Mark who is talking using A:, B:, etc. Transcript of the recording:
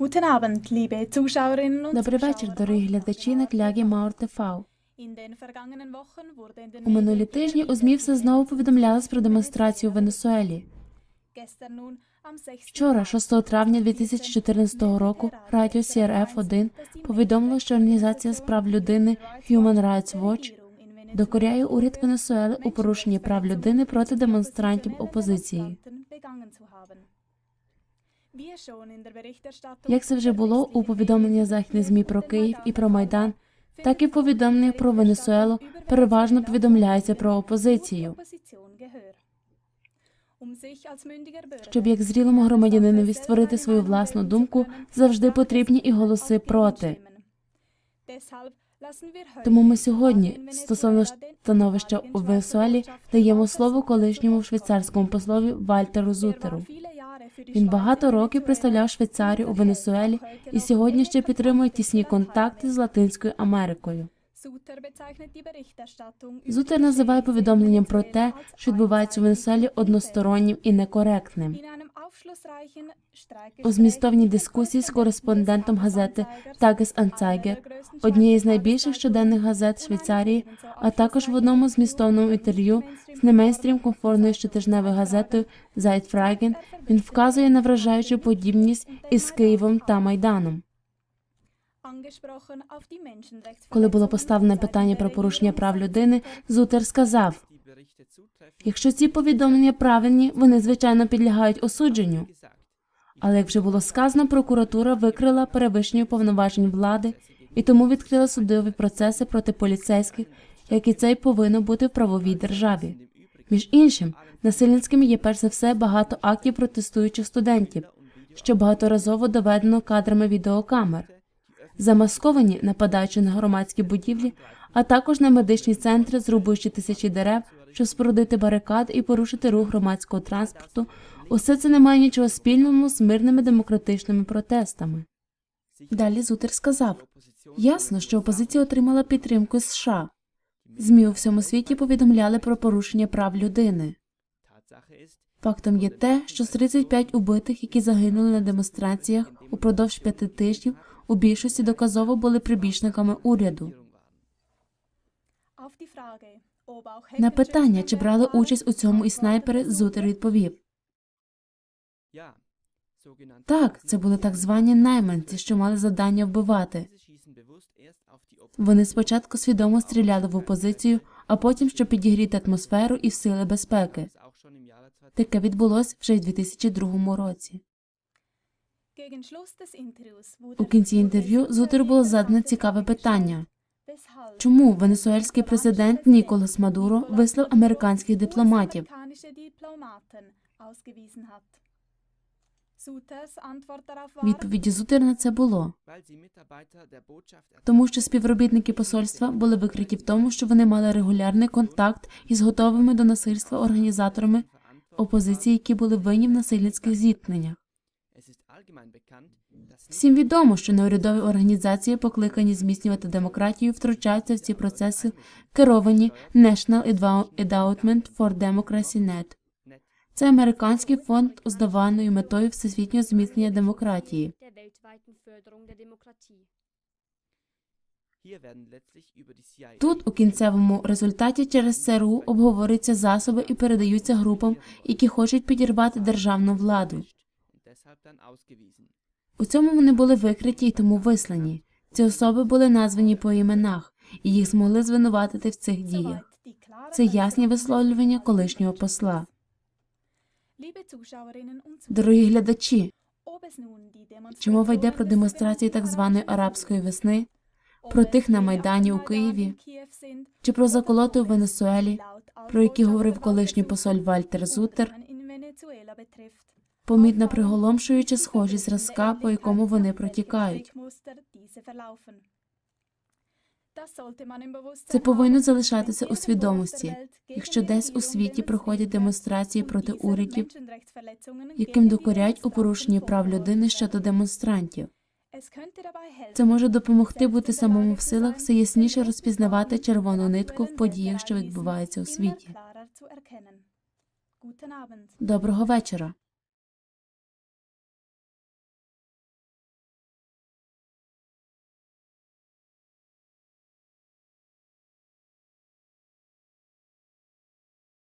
A: Guten Abend, liebe Zuschauerinnen und
B: Добрий вечір, дорогі глядачі на клягі Маур ТВ. У минулі тижні у ЗМІ все знову повідомлялось про демонстрацію у Венесуелі.
A: Gestern nun, am 6.
B: Вчора, 6 травня 2014 року, радіо CRF-1 повідомило, що організація з прав людини Human Rights Watch докоряє уряд Венесуели у порушенні прав людини проти демонстрантів опозиції. Як це вже було у повідомленнях західних ЗМІ про Київ і про Майдан, так і в повідомленнях про Венесуелу переважно повідомляється про опозицію. Щоб як зрілому громадянинові створити свою власну думку, завжди потрібні і голоси проти. Тому ми сьогодні, стосовно становища у Венесуелі, даємо слово колишньому швейцарському послові Вальтеру Зутеру. Він багато років представляв Швейцарію у Венесуелі і сьогодні ще підтримує тісні контакти з Латинською Америкою. Зутер називає повідомленням про те, що відбувається у Венесуелі одностороннім і некоректним. У змістовній дискусії з кореспондентом газети Тагес Анцайгер, однієї з найбільших щоденних газет Швейцарії, а також в одному змістовному інтерв'ю з немейнстрім комфортною щотижневою газетою Зайтфраген, він вказує на вражаючу подібність із Києвом та Майданом. Коли було поставлене питання про порушення прав людини, Зутер сказав: якщо ці повідомлення правильні, вони звичайно підлягають осудженню. Але як вже було сказано, прокуратура викрила перевищення повноважень влади і тому відкрила судові процеси проти поліцейських, як і це повинно бути в правовій державі. Між іншим, насильницькими є перш за все багато актів протестуючих студентів, що багаторазово доведено кадрами відеокамер, замасковані, нападаючи на громадські будівлі, а також на медичні центри, зрубуючи тисячі дерев, щоб спорудити барикад і порушити рух громадського транспорту. Усе це не має нічого спільного з мирними демократичними протестами. Далі Зутер сказав: ясно, що опозиція отримала підтримку США. ЗМІ у всьому світі повідомляли про порушення прав людини. Фактом є те, що з 35 убитих, які загинули на демонстраціях упродовж п'яти тижнів, у більшості доказово були прибічниками уряду. На питання, чи брали участь у цьому і снайпери, Зутер відповів: так, це були так звані найманці, що мали завдання вбивати. Вони спочатку свідомо стріляли в опозицію, а потім, щоб підігріти атмосферу і сили безпеки. Таке відбулось вже в 2002 році. У кінці інтерв'ю Зутеру було задане цікаве питання: чому венесуельський президент Ніколас Мадуро вислав американських дипломатів? Відповіді Зутера на це було тому, що співробітники посольства були викриті в тому, що вони мали регулярний контакт із готовими до насильства організаторами опозиції, які були винні в насильницьких зіткненнях. Всім відомо, що неурядові організації, покликані зміцнювати демократію, втручаються в ці процеси, керовані National Endowment for Democracy Net. Це американський фонд з даваною метою всесвітнього зміцнення демократії. Тут у кінцевому результаті через ЦРУ обговорюються засоби і передаються групам, які хочуть підірвати державну владу. У цьому вони були викриті і тому вислані. Ці особи були названі по іменах, і їх змогли звинуватити в цих діях. Це ясні висловлювання колишнього посла. Дорогі глядачі, чи мова йде про демонстрації так званої арабської весни, про тих на майдані у Києві, чи про заколоти у Венесуелі, про які говорив колишній посоль Вальтер Зутер, помітна приголомшуюча схожість зразка, по якому вони протікають. Це повинно залишатися у свідомості, якщо десь у світі проходять демонстрації проти урядів, яким докоряють у порушенні прав людини щодо демонстрантів. Це може допомогти бути самому в силах все ясніше розпізнавати червону нитку в подіях, що відбуваються у світі. Доброго вечора.